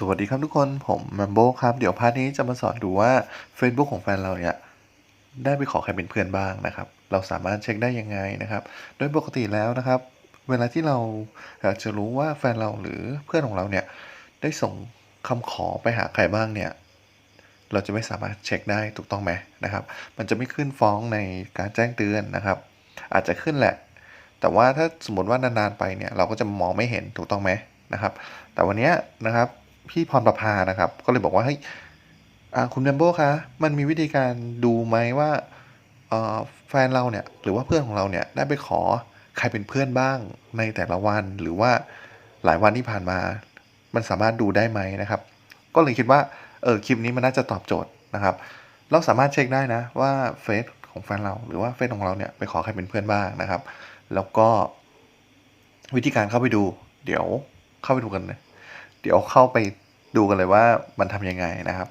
สวัสดีครับทุกคนผมแมมโบครับ เดี๋ยวพาร์ทนี้จะมาสอนดูว่า Facebook ของแฟนเราเนี่ยได้ไปขอใครเป็นเพื่อนบ้างนะครับ เราสามารถเช็คได้ยังไงนะครับ โดยปกติแล้วนะครับ เวลาที่เราอยากจะรู้ว่าแฟนเราหรือเพื่อนของเราเนี่ยได้ส่งคำขอไปหาใครบ้างเนี่ยเราจะไม่สามารถเช็คได้ถูกต้องไหมนะครับ มันจะไม่ขึ้นฟ้องในการแจ้งเตือนนะครับ อาจจะขึ้นแหละ แต่ว่าถ้าสมมติว่านานๆไปเนี่ยเราก็จะมองไม่เห็นถูกต้องไหมนะครับ แต่วันนี้นะครับ พี่พรประภานะครับ ก็เลยบอกว่าเฮ้ยคุณแมมโบคะมันมีวิธีการดูไหมว่าแฟนเราเนี่ยหรือว่าเพื่อนของเราเนี่ยได้ไปขอใครเป็นเพื่อนบ้างในแต่ละวัน หรือว่าหลายวันที่ผ่านมา มันสามารถดูได้ไหมนะครับ ก็เลยคิดว่าเออคลิปนี้มันน่าจะตอบโจทย์นะครับ เราสามารถเช็คได้นะว่าเฟซของแฟนเราหรือว่าเฟซของเราเนี่ยไปขอใครเป็นเพื่อนบ้างนะครับ แล้วก็วิธีการเข้าไปดู เดี๋ยวเข้าไปดูกันเลย เดี๋ยวเข้าไปดูกันเลยว่ามันทำยังไงนะครับ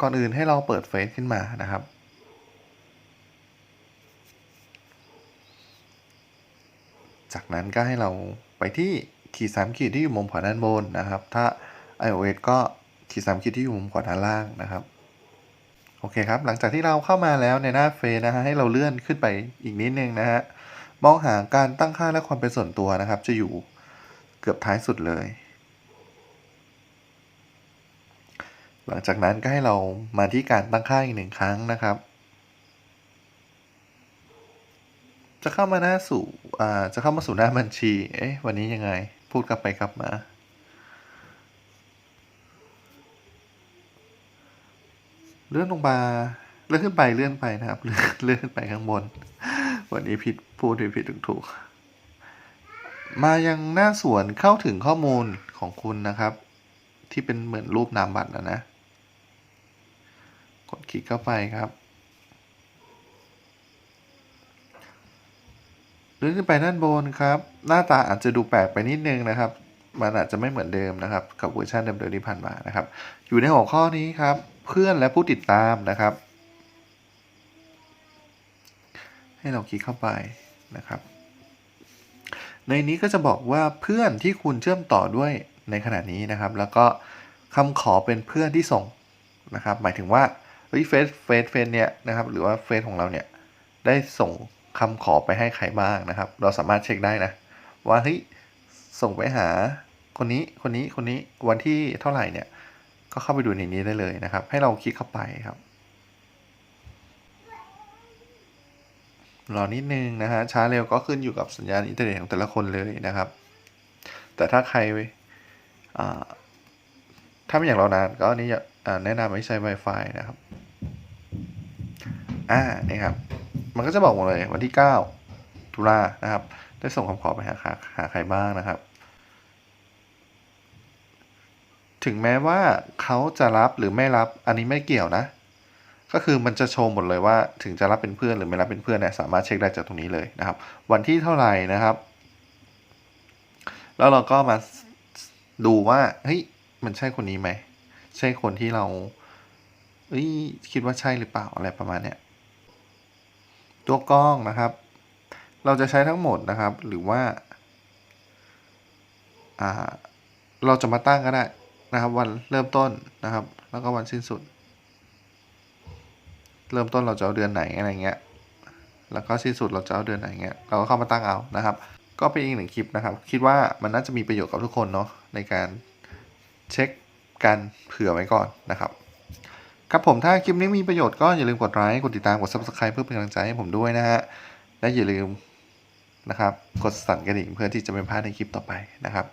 ก่อนอื่นให้เราเปิดเฟซขึ้นมานะครับ จากนั้นก็ให้เราไปที่ขีดสามขีดที่อยู่มุมขวาด้านบนนะครับ ถ้า iOS ก็ขีดสามขีดที่อยู่มุมขวาด้านล่างนะครับ โอเคครับ หลังจากที่เราเข้ามาแล้วในหน้าเฟซนะฮะ ให้เราเลื่อนขึ้นไปอีกนิดนึงนะฮะ มองหาการตั้งค่าและความเป็นส่วนตัวนะครับ จะอยู่เกือบท้ายสุดเลย หลังจากนั้นก็ให้เรามาที่การตั้งค่าอีกหนึ่งครั้งนะครับ จะเข้ามาหน้าสู่อ่าจะเข้ามาสู่หน้าบัญชี เอ๊ะ วันนี้ยังไง พูดกลับไปกลับมา เลื่อนลงมาเลื่อนขึ้นไปเลื่อนไปนะครับ เลื่อนเลื่อนขึ้นไปข้างบน วันนี้ผิดพูดผิดผิดถูกถูกมายังหน้าส่วนเข้าถึงข้อมูลของคุณนะครับ ที่เป็นเหมือนรูปนามบัตรนะนะ ดคลิกเข้าไปครับเลื่อนขึ้นไปด้านบนครับ หน้าตาอาจจะดูแปลกไปนิดนึงนะครับ มันอาจจะไม่เหมือนเดิมนะครับ กับเวอร์ชันเดิมๆที่ผ่านมานะครับ อยู่ในหัวข้อนี้ครับ เพื่อนและผู้ติดตามนะครับ ให้เราคลิกเข้าไปนะครับ ในนี้ก็จะบอกว่าเพื่อนที่คุณเชื่อมต่อด้วยในขณะนี้นะครับ แล้วก็คำขอเป็นเพื่อนที่ส่งนะครับ หมายถึงว่า ฮ้ยเฟซเฟซเฟซเนี่ยนะครับหรือว่าเฟซของเราเนี่ยได้ส่งคำขอไปให้ใครบ้างนะครับ เราสามารถเช็คได้นะ ว่าเฮ้ยส่งไปหาคนนี้คนนี้คนนี้วันที่เท่าไหร่เนี่ยก็เข้าไปดูในนี้ได้เลยนะครับ ให้เราคลิกเข้าไปครับรอนิดนึงนะฮะช้าเร็วก็ขึ้นอยู่กับสัญญาณอินเทอร์เน็ตของแต่ละคนเลยนะครับ แต่ถ้าใครถ้าไม่อยากรอนานก็นี่แนะนำให้ใช้ Wi-Fi นะครับ อ่านี่ครับ มันก็จะบอกหมดเลยวันที่ 9 ตุลานะครับ ได้ส่งคำขอไปหาหาใครบ้างนะครับ ถึงแม้ว่าเขาจะรับหรือไม่รับอันนี้ไม่เกี่ยวนะ ก็คือมันจะโชว์หมดเลยว่า ถึงจะรับเป็นเพื่อนหรือไม่รับเป็นเพื่อนเนี่ยสามารถเช็คได้จากตรงนี้เลยนะครับ วันที่เท่าไหร่นะครับ แล้วเราก็มาดูว่าเฮ้ยมันใช่คนนี้ไหม ใช่คนที่เราเอ้ยคิดว่าใช่หรือเปล่าอะไรประมาณเนี้ย ตัวกล้องนะครับ เราจะใช้ทั้งหมดนะครับ หรือว่าาเราจะมาตั้งก็ได้นะครับ วันเริ่มต้นนะครับ แล้วก็วันสิ้นสุด เริ่มต้นเราจะเอาเดือนไหนอะไรเงี้ยแล้วก็สิ้นสุดเราจะเอาเดือนไหนเงี้ยเราก็เข้ามาตั้งเอานะครับ ก็เป็นอีกหนึ่งคลิปนะครับ คิดว่ามันน่าจะมีประโยชน์กับทุกคนเนาะในการเช็คการเผื่อไว้ก่อนนะครับ ครับผมถ้าคลิปนี้มีประโยชน์ก็อย่าลืมกดไลค์กดติดตามกด subscribe เพื่อเป็นกำลังใจให้ผมด้วยนะฮะและอย่าลืมนะครับ กดสั่นกระดิ่งเพื่อที่จะไม่พลาดในคลิปต่อไปนะครับ